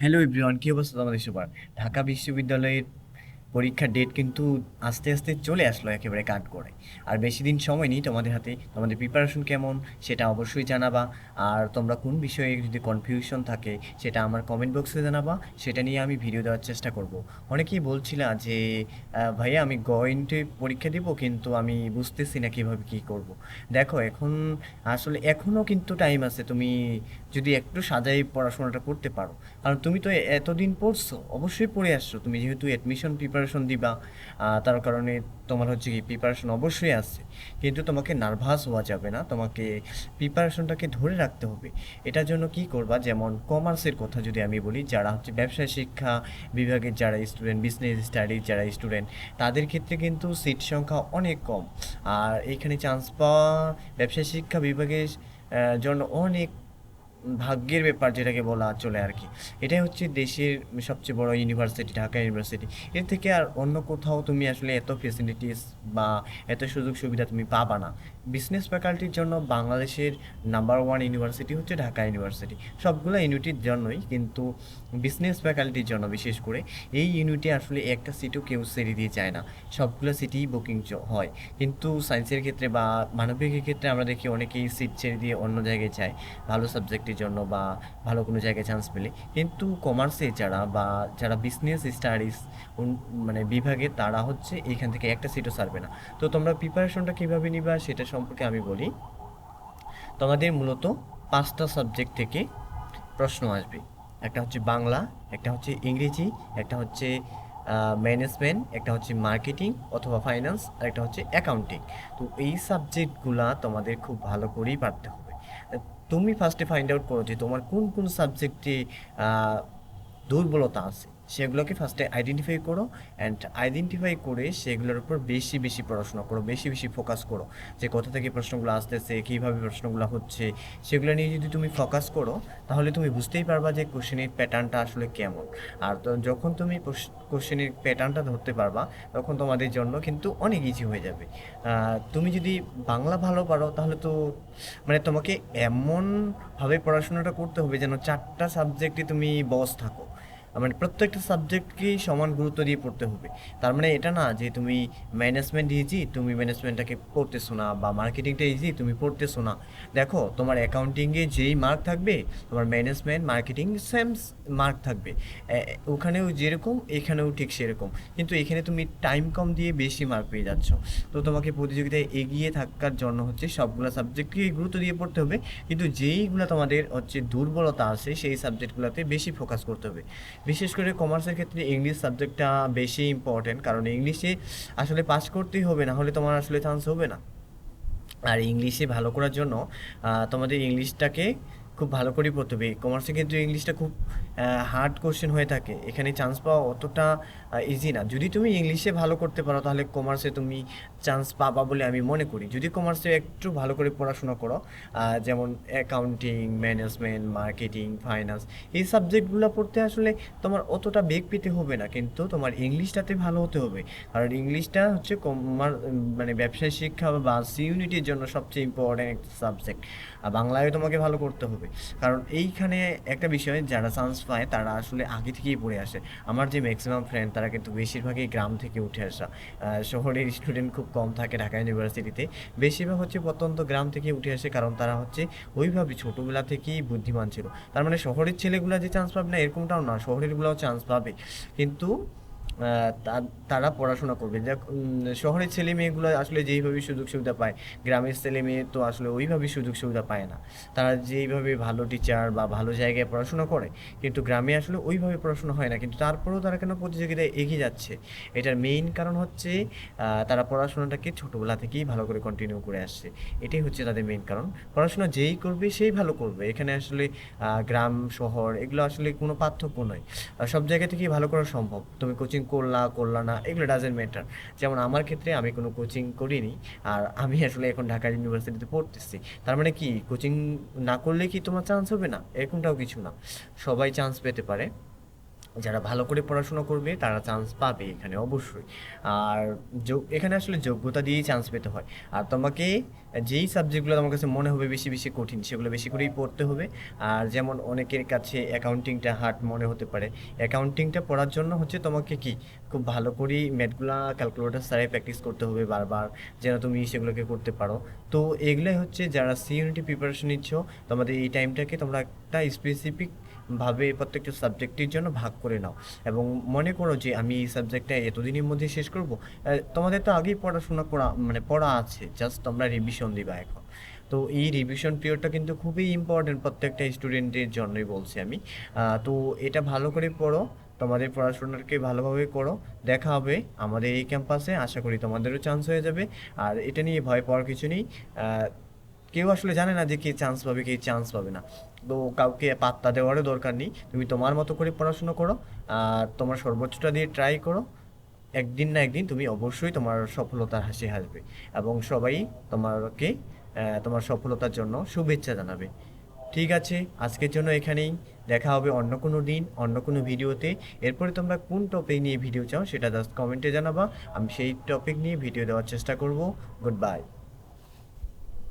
Hello everyone কী অবস্থা তোমাদের সবার? ঢাকা বিশ্ববিদ্যালয়ের পরীক্ষার ডেট কিন্তু আস্তে আস্তে চলে আসলো একেবারে কাট করে। আর বেশি দিন সময় নেই তোমাদের হাতে, তোমাদের প্রিপারেশন কেমন সেটা অবশ্যই জানাবা। আর তোমরা কোন বিষয়ে যদি কনফিউশন থাকে সেটা আমার কমেন্ট বক্সে জানাবা, সেটা নিয়ে আমি ভিডিও দেওয়ার চেষ্টা করব। অনেকেই বলছিলা যে ভাইয়া, আমি গয়েন্টে পরীক্ষা দিব, কিন্তু আমি বুঝতেছি না কীভাবে কী করব। দেখো, এখন আসলে এখনও কিন্তু টাইম আছে তুমি যদি একটু সাজাই পড়াশোনাটা করতে পারো। কারণ তুমি তো এতদিন পড়ছো, অবশ্যই পড়ে আসছো। তুমি যেহেতু অ্যাডমিশন প্রিপারেশন দিবা তার কারণে তোমার হচ্ছে কি প্রিপারেশন অবশ্যই আছে। কিন্তু তোমাকে নার্ভাস হওয়া যাবে না, তোমাকে প্রিপারেশনটাকে ধরে রাখতে হবে। এটার জন্য কি করবা, যেমন কমার্সের কথা যদি আমি বলি, যারা হচ্ছে ব্যবসায় শিক্ষা বিভাগের যারা স্টুডেন্ট বিজনেস স্টাডিজ যারা স্টুডেন্ট তাদের ক্ষেত্রে কিন্তু সিট সংখ্যা অনেক কম। আর এখানে চান্স পাওয়া ব্যবসায় শিক্ষা বিভাগের জন্য অনেক ভাগ্যের ব্যাপার যেটাকে বলা চলে আর কি। এটাই হচ্ছে দেশের সবচেয়ে বড় ইউনিভার্সিটি ঢাকা ইউনিভার্সিটি এর থেকে আর অন্য কোথাও তুমি আসলে এত ফেসিলিটিস বা এত সুযোগ সুবিধা তুমি পাবা না। বিজনেস ফ্যাকাল্টির জন্য বাংলাদেশের নাম্বার ওয়ান ইউনিভার্সিটি হচ্ছে ঢাকা ইউনিভার্সিটি সবগুলো ইউনিটির জন্যই কিন্তু বিজনেস ফ্যাকাল্টির জন্য বিশেষ করে এই ইউনিটে আসলে একটা সিটও কেউ ছেড়ে দিয়ে চায় না। সবগুলো সিটিই বুকিং হয়। কিন্তু সায়েন্সের ক্ষেত্রে বা মানবিকের ক্ষেত্রে আমরা দেখি অনেকেই সিট ছেড়ে দিয়ে অন্য জায়গায় যায়, ভালো সাবজেক্টের জন্য বা ভালো কোনো জায়গায় চান্স পেলে। কিন্তু কমার্সে যারা বা যারা বিজনেস স্টাডিজ মানে বিভাগে তারা হচ্ছে এইখান থেকে একটা সিটও ছাড়বে না। তো তোমরা প্রিপারেশনটা কীভাবে নিবা সেটা সম্পর্কে আমি বলি, তোমাদের মূলত পাঁচটা সাবজেক্ট থেকে প্রশ্ন আসবে। একটা হচ্ছে বাংলা, একটা হচ্ছে ইংরেজি, একটা হচ্ছে ম্যানেজমেন্ট একটা হচ্ছে মার্কেটিং অথবা ফাইন্যান্স আর একটা হচ্ছে অ্যাকাউন্টিং তো এই সাবজেক্টগুলা তোমাদের খুব ভালো করেই পারতে হবে। তুমি ফার্স্টে ফাইন্ড আউট করো যে তোমার কোন কোন সাবজেক্টে দুর্বলতা আছে। সেগুলোকে ফার্স্টে আইডেন্টিফাই করো অ্যান্ড আইডেন্টিফাই করে সেগুলোর উপর বেশি বেশি পড়াশোনা করো, বেশি বেশি ফোকাস করো। যে কোথা থেকে প্রশ্নগুলো আসতেছে, কীভাবে প্রশ্নগুলো হচ্ছে, সেগুলো নিয়ে যদি তুমি ফোকাস করো, তাহলে তুমি বুঝতেই পারবা যে কোশ্চেনের প্যাটার্নটা আসলে কেমন। আর যখন তুমি কোশ্চেনের প্যাটার্নটা ধরতে পারবা, তখন তোমাদের জন্য কিন্তু অনেক ইজি হয়ে যাবে। তুমি যদি বাংলা ভালো পারো, তাহলে তো মানে তোমাকে এমনভাবে পড়াশোনাটা করতে হবে যেন চারটা সাবজেক্টে তুমি বস থাকো। মানে প্রত্যেকটা সাবজেক্টকেই সমান গুরুত্ব দিয়ে পড়তে হবে। তার মানে এটা না যে তুমি ম্যানেজমেন্ট ইজি তুমি ম্যানেজমেন্টটাকে পড়তেছো না বা মার্কেটিংটা ইজি তুমি পড়তেছো না। দেখো, তোমার অ্যাকাউন্টিংয়ে যেই মার্ক থাকবে, তোমার ম্যানেজমেন্ট মার্কেটিং সেম মার্ক থাকবে। ওখানেও যেরকম, এখানেও ঠিক সেরকম। কিন্তু এখানে তুমি টাইম কম দিয়ে বেশি মার্ক পেয়ে যাচ্ছ। তো তোমাকে প্রতিযোগিতায় এগিয়ে থাকার জন্য হচ্ছে সবগুলো সাবজেক্টকে গুরুত্ব দিয়ে পড়তে হবে। কিন্তু যেইগুলো তোমাদের হচ্ছে দুর্বলতা আছে, সেই সাবজেক্টগুলোতে বেশি ফোকাস করতে হবে। বিশেষ করে কমার্সের ক্ষেত্রে ইংলিশ সাবজেক্টটা বেশি ইম্পর্টেন্ট কারণ ইংলিশে আসলে পাস করতেই হবে, না হলে তোমার আসলে চান্স হবে না। আর ইংলিশে ভালো করার জন্য তোমাদের ইংলিশটাকে খুব ভালো করেই পড়তে হবে। কমার্সের ক্ষেত্রে ইংলিশটা খুব হার্ড কোশ্চেন হয়ে থাকে। এখানে চান্স পাওয়া অতটা ইজি না। যদি তুমি ইংলিশে ভালো করতে পারো, তাহলে কমার্সে তুমি চান্স পাবা বলে আমি মনে করি। যদি কমার্সে একটু ভালো করে পড়াশোনা করো যেমন অ্যাকাউন্টিং ম্যানেজমেন্ট মার্কেটিং ফাইন্যান্স এই সাবজেক্টগুলো পড়তে আসলে তোমার অতটা বেগ পেতে হবে না। কিন্তু তোমার ইংলিশটাতে ভালো হতে হবে। কারণ ইংলিশটা হচ্ছে কমার মানে ব্যবসায় শিক্ষা বা সি ইউনিটির জন্য সবচেয়ে ইম্পর্ট্যান্ট একটা সাবজেক্ট আর বাংলায় তোমাকে ভালো করতে হবে। কারণ এইখানে একটা বিষয়, যারা চান্স পায় তারা আসলে আগে থেকেই পড়ে আসে। আমার যে ম্যাক্সিমাম ফ্রেন্ড তারা কিন্তু বেশিরভাগই গ্রাম থেকে উঠে আসা। শহরের স্টুডেন্ট খুব কম থাকে ঢাকা ইউনিভার্সিটিতে বেশিরভাগ হচ্ছে প্রত্যন্ত গ্রাম থেকে উঠে আসে, কারণ তারা হচ্ছে ওইভাবে ছোটোবেলা থেকেই বুদ্ধিমান ছিল। তার মানে শহরের ছেলেগুলো যে চান্স পাবে না, এরকমটাও না, শহরেরগুলোও চান্স পাবে। কিন্তু তারা পড়াশোনা করবে। দেখ শহরের ছেলে মেয়েগুলো আসলে যেইভাবে সুযোগ সুবিধা পায়, গ্রামের ছেলে মেয়ে তো আসলে ওইভাবে সুযোগ সুবিধা পায় না। তারা যেইভাবে ভালো টিচার বা ভালো জায়গায় পড়াশোনা করে, কিন্তু গ্রামে আসলে ওইভাবে পড়াশোনা হয় না। কিন্তু তারপরেও তারা কেন প্রতিযোগিতায় এগিয়ে যাচ্ছে? এটার মেইন কারণ হচ্ছে তারা পড়াশোনাটাকে ছোটোবেলা থেকেই ভালো করে কন্টিনিউ করে আসছে। এটাই হচ্ছে তাদের মেইন কারণ। পড়াশোনা যেই করবে, সেই ভালো করবে। এখানে আসলে গ্রাম, শহর, এগুলো আসলে কোনো পার্থক্য নয়। সব জায়গা থেকেই ভালো করা সম্ভব। তুমি কোচিং করলা করলা না, এগুলো ডাজেন্ট ম্যাটার যেমন আমার ক্ষেত্রে আমি কোনো কোচিং করিনি, আর আমি আসলে এখন ঢাকা ইউনিভার্সিটিতে পড়তেছি। তার মানে কি কোচিং না করলে কি তোমার চান্স হবে না? এরকমটাও কিছু না। সবাই চান্স পেতে পারে। যারা ভালো করে পড়াশোনা করবে, তারা চান্স পাবে এখানে অবশ্যই। আর এখানে আসলে যোগ্যতা দিয়েই চান্স পেতে হয়। আর তোমাকে যেই সাবজেক্টগুলো তোমার কাছে মনে হবে বেশি বেশি কঠিন, সেগুলো বেশি করেই পড়তে হবে। আর যেমন অনেকের কাছে অ্যাকাউন্টিংটা হার্ড মনে হতে পারে। অ্যাকাউন্টিংটা পড়ার জন্য হচ্ছে তোমাকে কি? খুব ভালো করেই ম্যাথগুলা ক্যালকুলেটার সারাই প্র্যাকটিস করতে হবে বারবার, যেন তুমি সেগুলোকে করতে পারো। তো এগুলাই হচ্ছে যারা সি ইউনিটি প্রিপারেশন নিচ্ছ, তোমাদের এই টাইমটাকে তোমরা একটা স্পেসিফিক ভাবে প্রত্যেকটা সাবজেক্টের জন্য ভাগ করে নাও। এবং মনে করো যে আমি এই সাবজেক্টটা এতদিনের মধ্যে শেষ করব তোমাদের তো আগেই পড়াশোনা করা মানে পড়া আছে জাস্ট তোমরা রিভিশন দিবা এখন। তো এই রিভিশন পিরিয়ডটা কিন্তু খুবই ইম্পর্টেন্ট প্রত্যেকটা স্টুডেন্টের জন্যই বলছি আমি। তো এটা ভালো করে পড়ো, তোমাদের পড়াশোনাকে ভালোভাবে করো। দেখা হবে আমাদের এই ক্যাম্পাসে আশা করি তোমাদেরও চান্স হয়ে যাবে। আর এটা নিয়ে ভয় পাওয়ার কিছু নেই। কেউ আসলে জানে না যে কে চান্স পাবে, কে চান্স পাবে না। তো কাউকে পাত্তা দেওয়ারও দরকার নেই। তুমি তোমার মতো করে পড়াশোনা করো, আর তোমার সর্বোচ্চটা দিয়ে ট্রাই করো। একদিন না একদিন তুমি অবশ্যই তোমার সফলতার হাসি হাসবে এবং সবাই তোমাকে তোমার সফলতার জন্য শুভেচ্ছা জানাবে। ঠিক আছে, আজকের জন্য এখানেই। দেখা হবে অন্য কোনো দিন, অন্য কোনো ভিডিওতে। এরপরে তোমরা কোন টপিক নিয়ে ভিডিও চাও সেটা জাস্ট কমেন্টে জানাবা। আমি সেই টপিক নিয়ে ভিডিও দেওয়ার চেষ্টা করব। Good bye